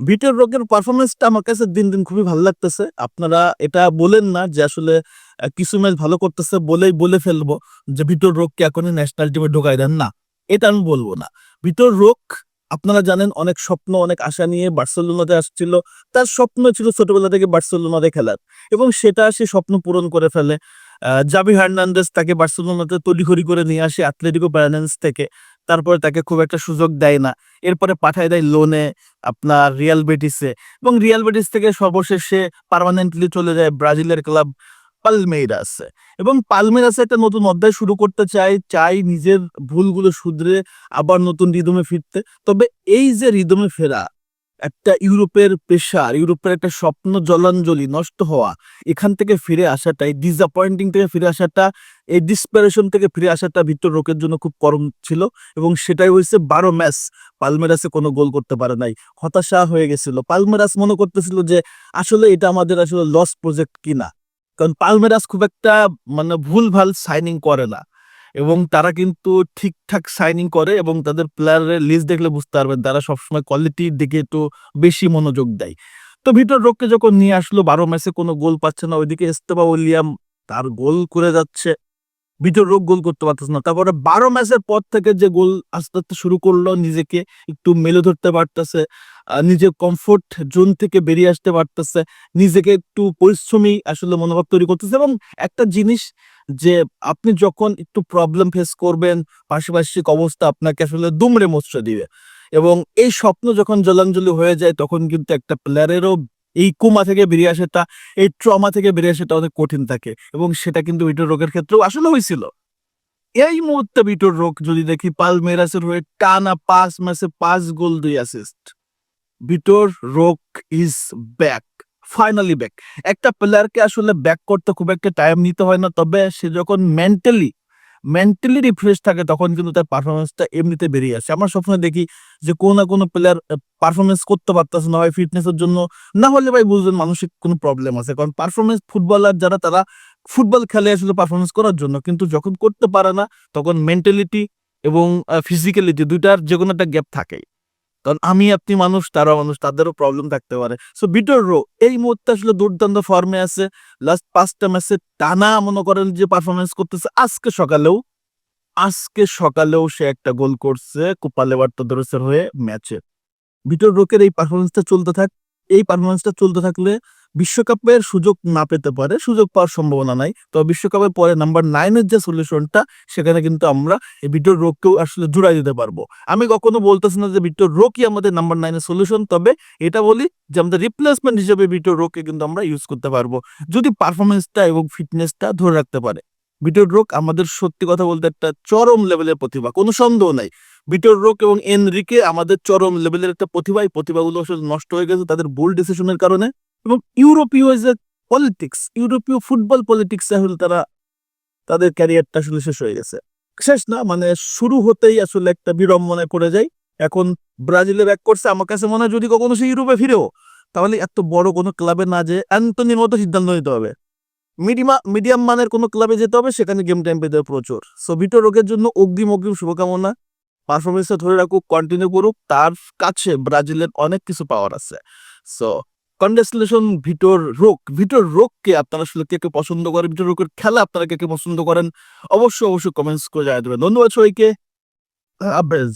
ভিটোর রোকের পারফরমেন্সটা আমার কাছে দিন দিন খুবই ভালো লাগতেছে। আপনারা এটা বলেন না যে আসলে কিছু ম্যাচ ভালো করতেছে বলেই বলে ফেলব যে ভিটোর রোগকে এখনই ন্যাশনাল টিমে ঢোকাই দেন। না, এটা আমি বলব না। ভিটোর রোগ, আপনারা জানেন অনেক স্বপ্ন, অনেক আশা নিয়ে বার্সেলোনাতে আসছিল। তার স্বপ্ন ছিল ছোটবেলা থেকে বার্সেলোনাতে খেলার এবং সেটা সে স্বপ্ন পূরণ করে ফেলে। আহ, জাভি হার্নান্দেস তাকে বার্সেলোনাতে তড়িঘড়ি করে নিয়ে আসে অ্যাথলেটিকো প্যারানেন্স থেকে। তারপরে তাকে খুব একটা সুযোগ দেয় না। এরপরে পাঠায় দেয় লোনে আপনার রিয়াল বেটিসে এবং রিয়াল বেটিস থেকে সর্বশেষে পার্মানেন্টলি চলে যায় ব্রাজিলের ক্লাব পালমেইরাসে। এবং পালমেইরাসে একটা নতুন অধ্যায় শুরু করতে চাই চাই নিজের ভুলগুলো শুধরে আবার নতুন রিদমে ফিরতে। তবে এই যে রিদমে ফেরা একটা ইউরোপের পেশার, ইউরোপের একটা স্বপ্ন জলাঞ্জলি নষ্ট হওয়া, এখান থেকে ফিরে আসাটাই ডিসঅ্যাপয়েন্টিং থেকে ফিরে আসাটা, এই ডিসপারেশন থেকে ফিরে আসাটা ভিক্টর রোকের জন্য খুব করম ছিল এবং সেটাই হয়েছে বারো ম্যাচ। পালমেরাসে কোনো গোল করতে পারে নাই। হতাশা হয়ে গেছিল। পালমেরাস মনে করতেছিল যে, আসলে এটা আমাদের আসলে লস প্রজেক্ট কিনা। কারণ পালমেরাস খুব একটা মানে ভুলভাল সাইনিং করে না। এবং তারা কিন্তু ঠিকঠাক সাইনিং করে এবং তাদের প্লেয়ারের লিস্ট দেখলে বুঝতে পারবেন তারা সবসময় কোয়ালিটির দিকে একটু বেশি মনোযোগ দেয়। তো ভিতর রোগকে যখন নিয়ে আসলো, বারো ম্যাচে কোনো গোল পাচ্ছে না, ওইদিকে এস্তেবা উইলিয়াম তার গোল করে যাচ্ছে। ভিতর রোগ গোল করতে পারতেছে না। তারপরে বারো ম্যাচের পর থেকে যে গোল আস্তে আস্তে শুরু করল, নিজেকে একটু মেলে ধরতে পারতেছে। নিজের কমফোর্ট জোন থেকে বেরিয়ে আসতে পারতেছে, নিজেকে একটু পরিশ্রমী আসলে মনোভাব তৈরি করতেছে এবং একটা জিনিস যে আপনি যখন একটু প্রবলেম ফেস করবেন, পারিপার্শ্বিক অবস্থা আপনাকে আসলে দুমড়ে মুচড়ে দিবে এবং এই স্বপ্ন যখন জলাঞ্জলি হয়ে যায়, তখন কিন্তু একটা প্লেয়ারেরও এই কুমা থেকে বেরিয়ে আসাটা, এই ট্রমা থেকে বেরিয়ে আসাটা অনেক কঠিন থাকে এবং সেটা কিন্তু ভিটোর রোগের ক্ষেত্রেও আসলে হয়েছিল। এই মুহূর্তে ভিটোর রোগ যদি দেখি পাল মেরাসের হয়ে টানা পাঁচ ম্যাচে পাঁচ গোল, দুই অ্যাসিস্ট ভিটোর রোগ ইজ ব্যাক ফাইনালি ব্যাক একটা প্লেয়ারকে আসলে ব্যাক করতে খুব একটা টাইম নিতে হয় না, তবে সে যখন মেন্টালি মেন্টালি রিফ্রেশ থাকে, তখন কিন্তু তার পারফরমেন্সটা এমনিতে বেরিয়ে আসে। আমরা সবসময় দেখি যে কোনো না কোনো প্লেয়ার পারফরমেন্স করতে পারতেছে না, হয় ফিটনেসের জন্য। না হলে ভাই বুঝবেন মানসিক কোনো প্রবলেম আছে। কারণ পারফরমেন্স ফুটবলার যারা, তারা ফুটবল খেলে আসলে পারফরমেন্স করার জন্য। কিন্তু যখন করতে পারে না, তখন মেন্টালিটি এবং ফিজিক্যালিটি দুইটার যে কোনো একটা গ্যাপ থাকেই। কারণ আমি আপনি মানুষ, তারা মানুষ, তাদেরও প্রবলেম থাকতে পারে। সো বিটর রো এই মুহূর্তে আসলে দুর্দান্ত ফর্মে আছে। লাস্ট পাঁচটা ম্যাচে টানা মনে করেন যে পারফরমেন্স করতেছে। আজকে সকালেও আজকে সকালেও সে একটা গোল করছে কোপালে বার্তা হয়ে ম্যাচে ভিটোর রোকের এই পারফরমেন্সটা চলতে থাক। এই পারফরমেন্সটা চলতে থাকলে বিশ্বকাপের সুযোগ না পেতে পারে, সুযোগ পাওয়ার সম্ভাবনা নাই। তো বিশ্বকাপের পরে নাম্বার নাইনের যে সলিউশনটা সেখানে কিন্তু আমরা এই ভিটোর রোগকেও আসলে জুড়াই দিতে পারব। আমি কখনো বলতেছি না যে ভিটোর রোগই আমাদের নাম্বার নাইনের সলিউশন তবে এটা বলি যে আমাদের রিপ্লেসমেন্ট হিসেবে ভিটোর রোগকে কিন্তু আমরা ইউজ করতে পারব। যদি পারফরমেন্সটা এবং ফিটনেসটা ধরে রাখতে পারে ভিটোর রোগ আমাদের সত্যি কথা বলতে একটা চরম লেভেলের প্রতিভা, কোনো সন্দেহ নাই। ভিটোর রোগ এবং এনরিকে আমাদের চরম লেভেলের একটা প্রতিভা প্রতিভাগুলো আসলে নষ্ট হয়ে গেছে তাদের ভুল ডিসিশনের কারণে এবং ইউরোপীয় যে পলিটিক্স ইউরোপীয় ফুটবল পলিটিক্স আসলে তারা তাদের ক্যারিয়ারটা আসলে শেষ হয়ে গেছে। শেষ না মানে শুরু হতেই আসলে একটা বিড়ম্বনায় পড়ে যায়। এখন ব্রাজিলে ব্যাক করছে, আমার কাছে মনে হয় যদি কখনো সে ইউরোপে ফিরেও, তাহলে এত বড় কোনো ক্লাবে না যে অ্যান্টনির মতো সিদ্ধান্ত নিতে হবে। মিডিমা, মিডিয়াম মানের কোনো ক্লাবে যেতে হবে, সেখানে গেম টাইম পেতে হবে প্রচুর। সো ভিটো রোগের জন্য অগ্রিম অগ্রিম শুভকামনা। পারফরমেন্সটা ধরে রাখুক কন্টিনিউ করুক, তার কাছে ব্রাজিলের অনেক কিছু পাওয়ার আছে। সো কনগ্রেচুলেশন ভিটোর রোগ ভিটোর রোগকে আপনারা আসলে কে কে পছন্দ করেন ভিটোর রোগের খেলা আপনারা কে কে পছন্দ করেন, অবশ্যই অবশ্যই কমেন্টস করে জানিয়ে দেবেন। ধন্যবাদ সবাইকে। আবেজ